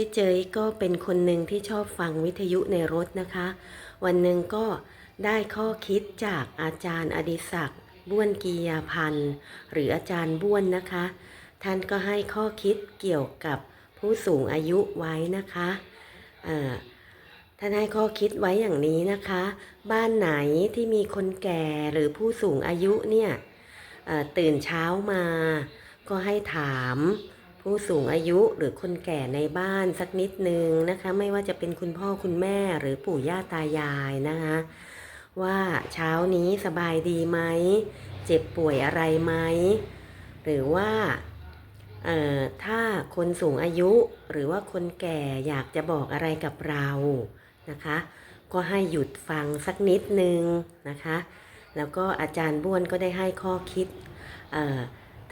พี่เจยก็เป็นคนหนึ่งที่ชอบฟังวิทยุในรถนะคะ วันหนึ่งก็ได้ข้อคิดจากอาจารย์อดิศักดิ์บ้วนกียาพันธ์หรืออาจารย์บ้วนนะคะ ท่านก็ให้ข้อคิดเกี่ยวกับผู้สูงอายุไว้นะคะท่านให้ข้อคิดไว้อย่างนี้นะคะ บ้านไหนที่มีคนแก่หรือผู้สูงอายุเนี่ยตื่นเช้ามา ก็ให้ถาม ผู้สูงอายุหรือคนแก่ในบ้านสักนิดนึงนะคะ ไม่ว่าจะเป็นคุณพ่อคุณแม่หรือปู่ย่าตายายนะคะ ว่าเช้านี้สบายดีไหม เจ็บป่วยอะไรไหม หรือว่าถ้าคนสูงอายุหรือว่าคนแก่อยากจะบอกอะไรกับเรานะคะ ก็ให้หยุดฟังสักนิดนึงนะคะ แล้วก็อาจารย์บ้วนก็ได้ให้ข้อคิดเ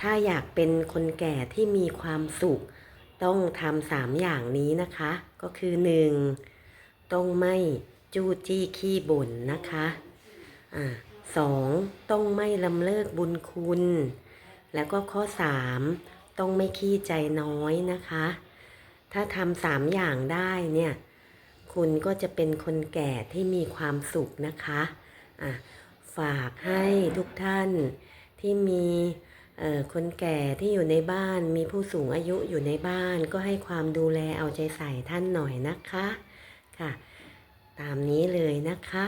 ถ้าอยากเป็นคนแก่ที่มีความสุข ต้องทำสามอย่างนี้นะคะ ก็คือหนึ่งต้องไม่จู้จี้ขี้บ่นนะคะอ่าสองต้องไม่ลำเลิกบุญคุณ แล้วก็ข้อสามต้องไม่ขี้ใจน้อยนะคะ ถ้าทำสามอย่างได้เนี่ย คุณก็จะเป็นคนแก่ที่มีความสุขนะคะอะฝากให้ทุกท่านที่มี คนแก่ที่อยู่ในบ้านมีผู้สูงอายุอยู่ในบ้านก็ให้ความดูแลเอาใจใส่ท่านหน่อยนะคะค่ะ ตามนี้เลยนะคะ